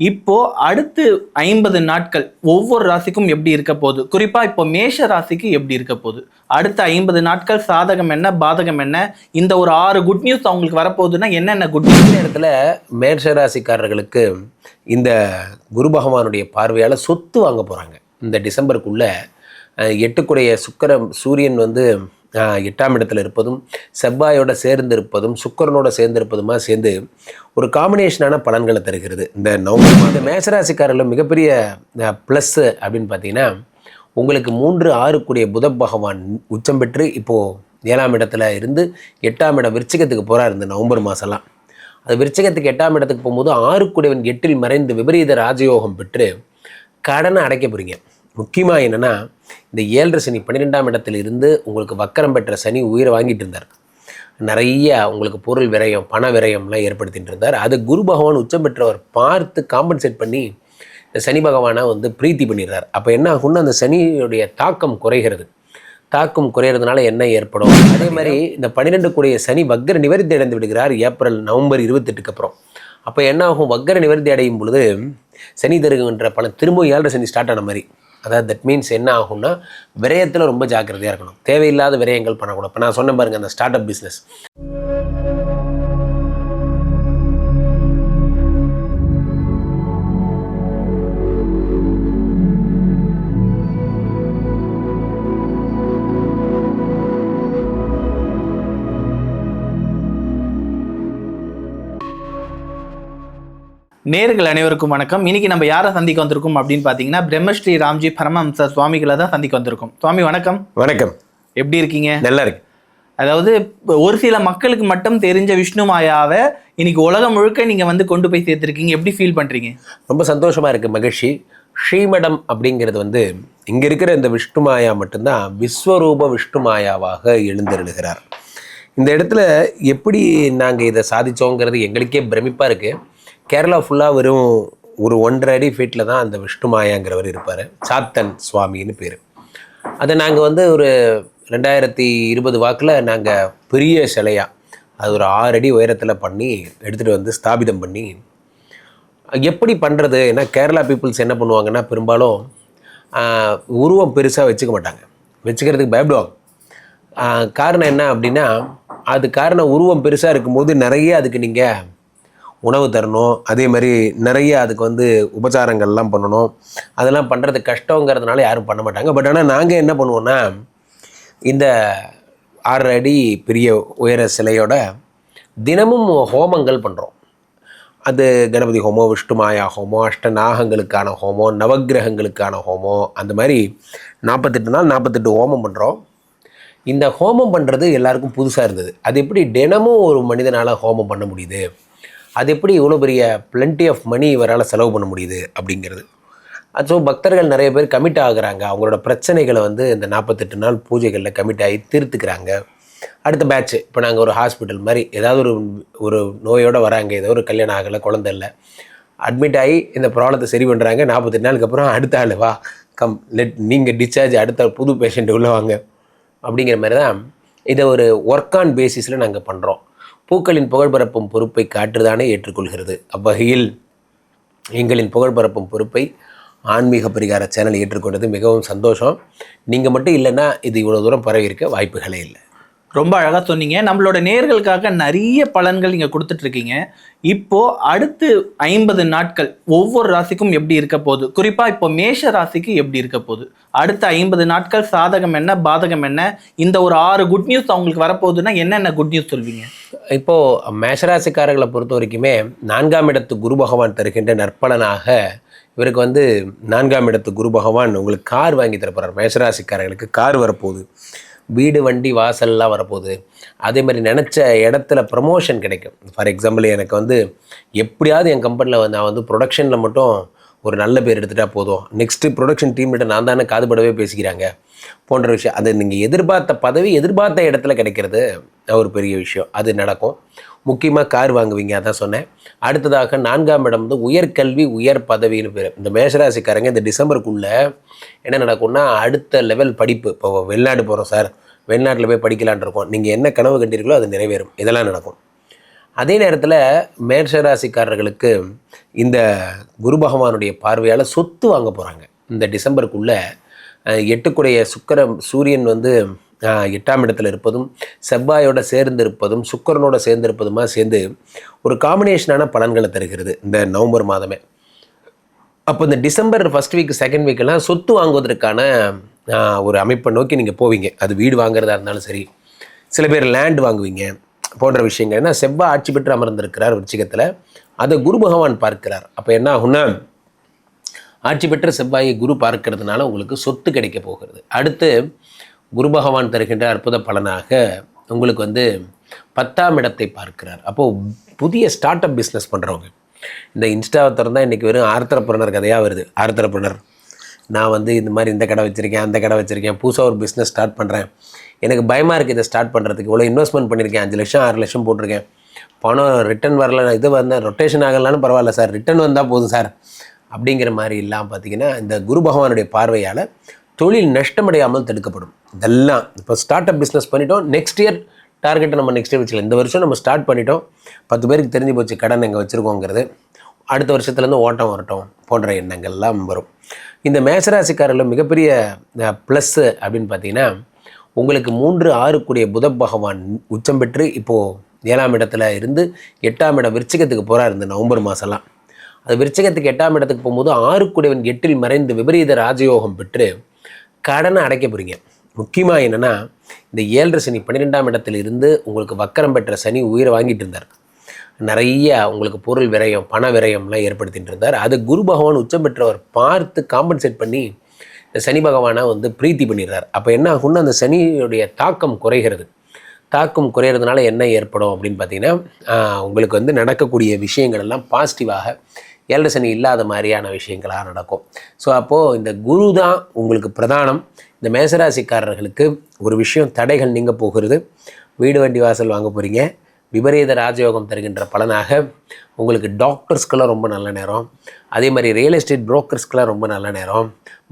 இப்போ அடுத்து ஐம்பது நாட்கள் ஒவ்வொரு ராசிக்கும் எப்படி இருக்க போகுது? குறிப்பா இப்போ மேஷ ராசிக்கு எப்படி இருக்க போகுது? அடுத்த ஐம்பது நாட்கள் சாதகம் என்ன பாதகம் என்ன? இந்த ஒரு ஆறு குட் நியூஸ் அவங்களுக்கு வரப்போகுதுன்னா என்னென்ன குட் நியூஸ் இடத்துல மேஷ ராசிக்காரர்களுக்கு இந்த குரு பகவானுடைய பார்வையால் சொத்து வாங்க போகிறாங்க இந்த டிசம்பருக்குள்ள எட்டுக்குடைய சுக்கிரம் சூரியன் வந்து எட்டாம் இடத்துல இருப்பதும் செவ்வாயோட சேர்ந்து இருப்பதும் சுக்கரனோட சேர்ந்து சேர்ந்து ஒரு காம்பினேஷனான பலன்களை தருகிறது இந்த நவம்பர் மாதம். இந்த மிகப்பெரிய ப்ளஸ்ஸு அப்படின்னு பார்த்தீங்கன்னா உங்களுக்கு மூன்று ஆறுக்குரிய புத பகவான் உச்சம் பெற்று இப்போது ஏழாம் இடத்துல இருந்து எட்டாம் இடம் விருச்சிகத்துக்கு போகிறார் இந்த நவம்பர் மாதம்லாம் அது விருச்சகத்துக்கு எட்டாம் இடத்துக்கு போகும்போது ஆறுக்குடையவன் எட்டில் மறைந்து விபரீத ராஜயோகம் பெற்று கடனை அடைக்க போகிறீங்க முக்கியமாக என்னென்னா இந்த ஏழரை சனி பன்னிரெண்டாம் இடத்துல இருந்து உங்களுக்கு வக்கரம் பெற்ற சனி உயிரை வாங்கிட்டு இருந்தார். நிறைய உங்களுக்கு பொருள் விரயம் பண விரயம்லாம் ஏற்படுத்திட்டு இருந்தார். அது குரு பகவான் உச்சம் பெற்றவர் பார்த்து காம்பன்சேட் பண்ணி இந்த சனி பகவானை வந்து பிரீத்தி பண்ணிடுறார். அப்போ என்ன ஆகும்னா அந்த சனியுடைய தாக்கம் குறைகிறது. தாக்கம் குறையிறதுனால என்ன ஏற்படும்? அதே மாதிரி இந்த பன்னிரெண்டு கூடிய சனி வக்கர நிவர்த்தி அடைந்து விடுகிறார் ஏப்ரல் நவம்பர் இருபத்தெட்டுக்கு அப்புறம். அப்போ என்ன ஆகும்? வக்கர நிவர்த்தி அடையும் பொழுது சனி தருகின்ற பல திரும்ப ஏழரை சனி ஸ்டார்ட் ஆன மாதிரி. அதாவது தட் மீன்ஸ் என்ன ஆகும்னா விரயத்தில் ரொம்ப ஜாக்கிரதையாக இருக்கணும். தேவையில்லாத விரயங்கள் பண்ணக்கூடாது. இப்போ நான் சொன்ன பாருங்க அந்த ஸ்டார்ட் அப் பிஸ்னஸ் நேர்கள் அனைவருக்கும் வணக்கம். இன்னைக்கு நம்ம யாரை சந்திக்க வந்திருக்கோம் அப்படின்னு பார்த்தீங்கன்னா பிரம்மஸ்ரீ ராம்ஜி பரமஹம்ச சுவாமிகளை தான் சந்திக்க வந்திருக்கோம். சுவாமி வணக்கம். வணக்கம். எப்படி இருக்கீங்க? நல்லா இருக்கு அதாவது ஒரு சில மக்களுக்கு மட்டும் தெரிஞ்ச விஷ்ணு மாயாவை இன்னைக்கு உலகம் முழுக்க நீங்க வந்து கொண்டு போய் சேர்த்திருக்கீங்க. எப்படி ஃபீல் பண்றீங்க? ரொம்ப சந்தோஷமா இருக்கு மகிழ்ச்சி. ஸ்ரீமடம் அப்படிங்கிறது வந்து இங்க இருக்கிற இந்த விஷ்ணு மாயா மட்டும்தான் விஸ்வரூப விஷ்ணு மாயாவாக எழுந்தருளுகிறார். இந்த இடத்துல எப்படி நாங்கள் இதை சாதிச்சோங்கிறது எங்களுக்கே பிரமிப்பாக இருக்கு. கேரளா ஃபுல்லாக வெறும் ஒரு ஒன்றரை அடி ஃபீட்டில் தான் அந்த விஷ்ணு மாயாங்கிறவர் இருப்பார். சாத்தன் சுவாமின்னு பேர். அதை நாங்கள் வந்து ஒரு ரெண்டாயிரத்தி இருபது வாக்கில் நாங்கள் பெரிய சிலையாக அது ஒரு ஆறு அடி உயரத்தில் பண்ணி எடுத்துகிட்டு வந்து ஸ்தாபிதம் பண்ணி எப்படி பண்ணுறது ஏன்னா கேரளா பீப்புள்ஸ் என்ன பண்ணுவாங்கன்னா பெரும்பாலும் உருவம் பெருசாக வச்சுக்க மாட்டாங்க. வச்சுக்கிறதுக்கு பயப்படுவாங்க. காரணம் என்ன அப்படின்னா அது காரணம் உருவம் பெருசாக இருக்கும்போது நிறைய அதுக்கு நீங்கள் உணவு தரணும். அதே மாதிரி நிறைய அதுக்கு வந்து உபச்சாரங்கள்லாம் பண்ணணும். அதெல்லாம் பண்ணுறது கஷ்டங்கிறதுனால யாரும் பண்ண மாட்டாங்க. பட் ஆனால் நாங்கள் என்ன பண்ணுவோன்னா இந்த ஆறு அடி பெரிய உயர சிலையோட தினமும் ஹோமங்கள் பண்ணுறோம் அது கணபதி ஹோமம் விஷ்ணு மாயா ஹோமம் அஷ்ட நாகங்களுக்கான ஹோமம் நவக்கிரகங்களுக்கான ஹோமம் அந்த மாதிரி நாற்பத்தெட்டு நாள் நாற்பத்தெட்டு ஹோமம் பண்ணுறோம் இந்த ஹோமம் பண்ணுறது எல்லாருக்கும் புதுசாக இருந்தது. அது எப்படி தினமும் ஒரு மனிதனால் ஹோமம் பண்ண முடியுது? அது எப்படி இவ்வளோ பெரிய பிளண்டி ஆஃப் மணி இவரால் செலவு பண்ண முடியுது அப்படிங்கிறது? ஸோ பக்தர்கள் நிறைய பேர் கமிட் ஆகுறாங்க. அவங்களோட பிரச்சனைகளை வந்து இந்த நாற்பத்தெட்டு நாள் பூஜைகளில் கமிட் ஆகி தீர்த்துக்கிறாங்க. அடுத்த பேட்ச் இப்போ நாங்கள் ஒரு ஹாஸ்பிட்டல் மாதிரி ஏதாவது ஒரு ஒரு நோயோடு வராங்க. ஏதோ ஒரு கல்யாணம் ஆகலை குழந்தை இல்லை. அட்மிட் ஆகி இந்த ப்ராப்ளத்தை சரி பண்ணுறாங்க நாற்பத்தெட்டு நாளுக்கு அப்புறம் அடுத்த ஆள் வா. கம் லெட் நீங்கள் டிஸ்சார்ஜ் அடுத்த புது பேஷண்ட் உள்ளே வாங்க. அப்படிங்கிற மாதிரி தான் இதை ஒரு ஒர்க் ஆன் பேசிஸில் நாங்கள் பண்ணுறோம் பூக்களின் புகழ்பரப்பும் பொறுப்பை காற்றுதானே ஏற்றுக்கொள்கிறது. அவ்வகையில் எங்களின் புகழ்பரப்பும் பொறுப்பை ஆன்மீக பரிகார சேனல் ஏற்றுக்கொண்டது மிகவும் சந்தோஷம். நீங்கள் மட்டும் இல்லைன்னா இது இவ்வளோ தூரம் பரவி இருக்க வாய்ப்புகளே இல்லை. ரொம்ப அழகாக சொன்னீங்க. நம்மளோட நேர்களுக்காக நிறைய பலன்கள் நீங்கள் கொடுத்துட்ருக்கீங்க. இப்போது அடுத்து ஐம்பது நாட்கள் ஒவ்வொரு ராசிக்கும் எப்படி இருக்க போகுது? குறிப்பாக இப்போ மேஷ ராசிக்கு எப்படி இருக்க போகுது? அடுத்த ஐம்பது நாட்கள் சாதகம் என்ன பாதகம் என்ன? இந்த ஒரு ஆறு குட் நியூஸ் அவங்களுக்கு வரப்போகுதுன்னா என்னென்ன குட் நியூஸ் சொல்வீங்க? இப்போது மேஷராசிக்காரர்களை பொறுத்த வரைக்குமே நான்காம் இடத்து குரு பகவான் தருகின்ற நற்பலனாக இவருக்கு வந்து நான்காம் இடத்து குரு பகவான் உங்களுக்கு கார் வாங்கி தரப்போகிறார் மேஷராசிக்காரர்களுக்கு கார் வரப்போகுது. வீடு வண்டி வாசல்லாம் வரப்போகுது. அதே மாதிரி நினச்ச இடத்துல ப்ரமோஷன் கிடைக்கும். ஃபார் எக்ஸாம்பிள் எனக்கு வந்து எப்படியாவது என் கம்பெனியில் வந்து நான் வந்து ப்ரொடக்ஷனில் மட்டும் ஒரு நல்ல பேர் எடுத்துட்டால் போதும். நெக்ஸ்ட்டு ப்ரொடக்ஷன் டீம்கிட்ட நான் தானே காதுபடவே பேசிக்கிறாங்க. போன்ற விஷயம். அது நீங்கள் எதிர்பார்த்த பதவி எதிர்பார்த்த இடத்துல கிடைக்கிறது ஒரு பெரிய விஷயம். அது நடக்கும். முக்கியமாக கார் வாங்குவீங்க அதான் சொன்னேன். அடுத்ததாக நான்காம் இடம் வந்து உயர்கல்வி உயர் பதவின்னு பேர். இந்த மேஷராசிக்காரங்க இந்த டிசம்பருக்குள்ளே என்ன நடக்கும்னா அடுத்த லெவல் படிப்பு. இப்போ வெளிநாடு போகிறோம் சார். வெளிநாட்டில் போய் படிக்கலான் இருக்கோம். நீங்கள் என்ன கனவு கண்டீர்களோ அது நிறைவேறும். இதெல்லாம் நடக்கும். அதே நேரத்தில் மேஷராசிக்காரர்களுக்கு இந்த குரு பகவானுடைய பார்வையால் சொத்து வாங்க போகிறாங்க இந்த டிசம்பருக்குள்ளே எட்டுக்குடைய சுக்கரம் சூரியன் வந்து எட்டாம் இடத்துல இருப்பதும் செவ்வாயோட சேர்ந்து இருப்பதும் சுக்கிரனோட சேர்ந்து இருப்பதுமா சேர்ந்து ஒரு காம்பினேஷனான பலன்களை தருகிறது இந்த நவம்பர் மாதமே. அப்போ இந்த டிசம்பர் ஃபர்ஸ்ட் வீக் செகண்ட் வீக்கெல்லாம் சொத்து வாங்குவதற்கான ஒரு அமைப்பை நோக்கி நீங்கள் போவீங்க. அது வீடு வாங்குறதா இருந்தாலும் சரி சில பேர் லேண்ட் வாங்குவீங்க. போன்ற விஷயங்கள் ஏன்னா செவ்வாய் ஆட்சி பெற்று அமர்ந்திருக்கிறார் விருச்சிகத்தில். அதை குரு பகவான் பார்க்கிறார். அப்போ என்ன ஆகும்னா ஆட்சி பெற்ற செவ்வாயை குரு பார்க்கறதுனால உங்களுக்கு சொத்து கிடைக்க போகிறது. அடுத்து குரு பகவான் தருகின்ற அற்புத பலனாக உங்களுக்கு வந்து பத்தாம் இடத்தை பார்க்கிறார். அப்போது புதிய ஸ்டார்ட் அப் பிஸ்னஸ் பண்ணுறவங்க இந்த இன்ஸ்டாவை திறந்தால் இன்றைக்கி வெறும் ஆர்த்தரப்புறனர் கதையாக வருது. ஆர்த்தரப்புறனர் நான் வந்து இந்த மாதிரி இந்த கடை வச்சுருக்கேன் அந்த கடை வச்சுருக்கேன் புதுசாக ஒரு பிஸ்னஸ் ஸ்டார்ட் பண்ணுறேன் எனக்கு பயமாக இருக்குது இதை ஸ்டார்ட் பண்ணுறதுக்கு இவ்வளோ இன்வெஸ்ட்மெண்ட் பண்ணியிருக்கேன் அஞ்சு லட்சம் ஆறு லட்சம் போட்டிருக்கேன். பணம் ரிட்டர்ன் வரல இது வந்தேன் ரொட்டேஷன் ஆகலான்னு பரவாயில்ல சார் ரிட்டர்ன் வந்தால் போதும் சார் அப்படிங்கிற மாதிரி இல்லாமல் பார்த்தீங்கன்னா இந்த குரு பகவானுடைய பார்வையால் தொழில் நஷ்டமடையாமல் தடுக்கப்படும். இதெல்லாம் இப்போ ஸ்டார்ட் அப் பிஸ்னஸ் பண்ணிட்டோம். நெக்ஸ்ட் இயர் டார்கெட்டை நம்ம நெக்ஸ்ட் இயர் வச்சுக்கலாம். இந்த வருஷம் நம்ம ஸ்டார்ட் பண்ணிட்டோம். பத்து பேருக்கு தெரிஞ்சு போச்சு கடன் எங்கே வச்சுருக்கோங்கிறது. அடுத்த வருஷத்துலேருந்து ஓட்டம் வரட்டும் போன்ற எண்ணங்கள்லாம் வரும். இந்த மேசராசிக்காரர்கள் மிகப்பெரிய ப்ளஸ்ஸு அப்படின்னு பார்த்தீங்கன்னா உங்களுக்கு மூன்று ஆறுக்குரிய புத பகவான் உச்சம் பெற்று இப்போது ஏழாம் இடத்துல இருந்து எட்டாம் இடம் விருச்சிகத்துக்கு போகிறார் இந்த நவம்பர் மாதம்லாம் அது விருச்சிகத்துக்கு எட்டாம் இடத்துக்கு போகும்போது ஆறுக்குடையவன் எட்டில் மறைந்து விபரீத ராஜயோகம் பெற்று கடனை அடைக்க போகிறீங்க முக்கியமாக என்னென்னா இந்த ஏழரை சனி பன்னிரெண்டாம் இடத்துல இருந்து உங்களுக்கு வக்கரம் பெற்ற சனி உயிரை வாங்கிட்டு இருந்தார். நிறைய உங்களுக்கு பொருள் விரயம் பண விரயம்லாம் ஏற்படுத்திட்டு இருந்தார் அது குரு பகவான் உச்சம் பெற்றவர் பார்த்து காம்பன்சேட் பண்ணி இந்த சனி பகவானை வந்து பிரீத்தி பண்ணிடுறார். அப்போ என்ன ஆகும்னா அந்த சனியுடைய தாக்கம் குறைகிறது. தாக்கம் குறையிறதுனால என்ன ஏற்படும் அப்படின்னு பார்த்தீங்கன்னா உங்களுக்கு வந்து நடக்கக்கூடிய விஷயங்கள் எல்லாம் பாசிட்டிவாக ஏழரை சனி இல்லாத மாதிரியான விஷயங்களாக நடக்கும். ஸோ அப்போது இந்த குரு தான் உங்களுக்கு பிரதானம். இந்த மேசராசிக்காரர்களுக்கு ஒரு விஷயம் தடைகள் நீங்க போகிறது. வீடு வண்டி வாசல் வாங்க போகிறீங்க விபரீத ராஜயோகம் தருகின்ற பலனாக உங்களுக்கு டாக்டர்ஸ்க்கெல்லாம் ரொம்ப நல்ல நேரம். அதே மாதிரி ரியல் எஸ்டேட் புரோக்கர்ஸ்க்கெலாம் ரொம்ப நல்ல நேரம்.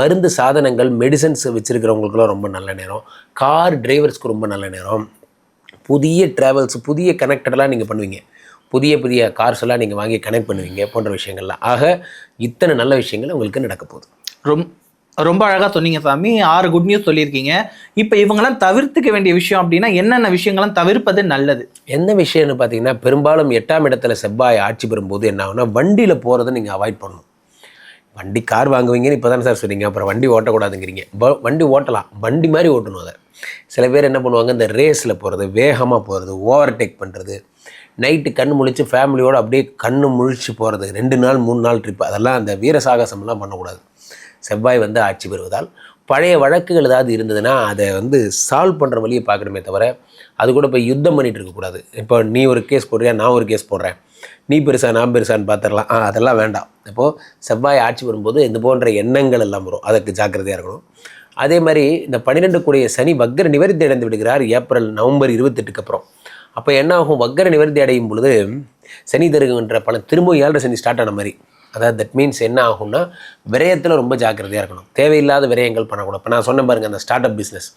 மருந்து சாதனங்கள் மெடிசன்ஸ் வச்சுருக்கிறவங்களுக்கெல்லாம் ரொம்ப நல்ல நேரம். கார் டிரைவர்ஸ்க்கு ரொம்ப நல்ல நேரம். புதிய ட்ராவல்ஸ் புதிய கனெக்டடெல்லாம் நீங்கள் பண்ணுவீங்க. புதிய புதிய கார்ஸ் எல்லாம் நீங்கள் வாங்கி கனெக்ட் பண்ணுவீங்க போன்ற விஷயங்கள்லாம். ஆக இத்தனை நல்ல விஷயங்கள் உங்களுக்கு நடக்க போகுது. ரொம்ப ரொம்ப அழகாக சொன்னீங்க சாமி. ஆறு குட் நியூஸ் சொல்லியிருக்கீங்க. இப்போ இவங்கெல்லாம் தவிர்த்துக்க வேண்டிய விஷயம் அப்படின்னா என்னென்ன விஷயங்கள்லாம் தவிர்ப்பது நல்லது? என்ன விஷயம்னு பார்த்தீங்கன்னா பெரும்பாலும் எட்டாம் இடத்துல செவ்வாய் ஆட்சி பெறும்போது என்ன ஆகுனா வண்டியில் போகிறத நீங்கள் அவாய்ட் பண்ணணும். வண்டி கார் வாங்குவீங்கன்னு இப்போ தானே சார் சொன்னீங்க. அப்புறம் வண்டி ஓட்டக்கூடாதுங்கிறீங்க. வண்டி ஓட்டலாம். வண்டி மாதிரி ஓட்டணும் அதை. சில பேர் என்ன பண்ணுவாங்க இந்த ரேஸில் போகிறது வேகமாக போகிறது ஓவர்டேக் பண்ணுறது நைட்டு கண் முழிச்சு ஃபேமிலியோடு அப்படியே கண்ணு முழிச்சு போகிறது ரெண்டு நாள் மூணு நாள் ட்ரிப் அதெல்லாம் அந்த வீர சாகசம்லாம் பண்ணக்கூடாது. செவ்வாய் வந்து ஆட்சி பெறுவதால் பழைய வழக்குகள் ஏதாவது இருந்ததுன்னா அதை வந்து சால்வ் பண்ணுற வழியை பார்க்கணுமே தவிர அது கூட இப்போ யுத்தம் பண்ணிட்டு இருக்கக்கூடாது இப்போ நீ ஒரு கேஸ் போடுறியா நான் ஒரு கேஸ் போடுறேன். நீ பெருசா நான் பெருசான்னு பார்த்துடலாம். ஆ அதெல்லாம் வேண்டாம். இப்போது செவ்வாய் ஆட்சி வரும்போது இந்த போன்ற எண்ணங்கள் எல்லாம் வரும். அதுக்கு ஜாக்கிரதையாக இருக்கணும். அதே மாதிரி இந்த பன்னிரெண்டு கூடிய சனி வக்கர நிவர்த்தி அடைந்து விடுகிறார் ஏப்ரல் நவம்பர் இருபத்தெட்டுக்கு அப்புறம். அப்போ என்ன ஆகும்? வக்கர நிவர்த்தி அடையும் பொழுது சனி தருகின்ற பல திரும்ப ஏழரை சனி ஸ்டார்ட் ஆன மாதிரி. அதாவது தட் மீன்ஸ் என்ன ஆகும்னா விரயத்தில் ரொம்ப ஜாக்கிரதையாக இருக்கணும். தேவையில்லாத விரயங்கள் பண்ணக்கூடாது. இப்போ நான் சொன்ன பாருங்க அந்த ஸ்டார்ட் அப் பிஸ்னஸ்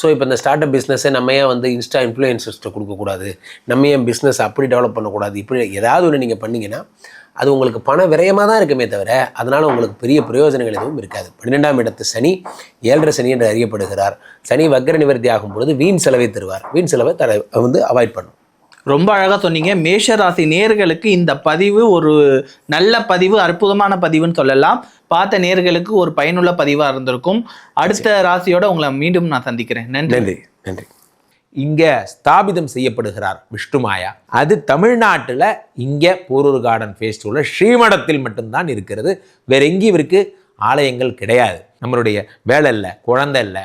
ஸோ இப்போ இந்த ஸ்டார்ட் அப் பிஸ்னஸை நம்ம ஏன் வந்து இன்ஸ்டா இன்ஃப்ளூயன்சர்ஸ்ட்டு கொடுக்கக்கூடாது? நம்ம ஏன் பிஸ்னஸ் அப்படி டெவலப் பண்ணக்கூடாது? இப்படி ஏதாவது ஒன்று நீங்கள் பண்ணீங்கன்னா அது உங்களுக்கு பண விரயமாக தான் இருக்குமே தவிர அதனால் உங்களுக்கு பெரிய பிரயோஜனங்கள் எதுவும் இருக்காது. பன்னிரெண்டாம் இடத்து சனி ஏழரை சனி என்று அறியப்படுகிறார். சனி வக்ர நிவர்த்தி ஆகும் பொழுது வீண் செலவை தருவார். வீண் செலவை தர வந்து அவாய்ட் பண்ணும். ரொம்ப அழகா சொன்னீங்க. மேஷ ராசி நேர்களுக்கு இந்த பதிவு ஒரு நல்ல பதிவு அற்புதமான பதிவுன்னு சொல்லலாம். பார்த்த நேர்களுக்கு ஒரு பயனுள்ள பதிவா இருந்திருக்கும். அடுத்த ராசியோட உங்களை மீண்டும் நான் சந்திக்கிறேன். நன்றி. நன்றி நன்றி. இங்கே ஸ்தாபிதம் செய்யப்படுகிறார் விஷ்ணுமாயா அது தமிழ்நாட்டில் இங்கே போரூர் கார்டன் ஃபேஸ்டிவலில் ஸ்ரீமடத்தில் மட்டும்தான் இருக்கிறது. வேற எங்கேயும் இவருக்கு ஆலயங்கள் கிடையாது. நம்மளுடைய வேலை இல்லை குழந்தை இல்லை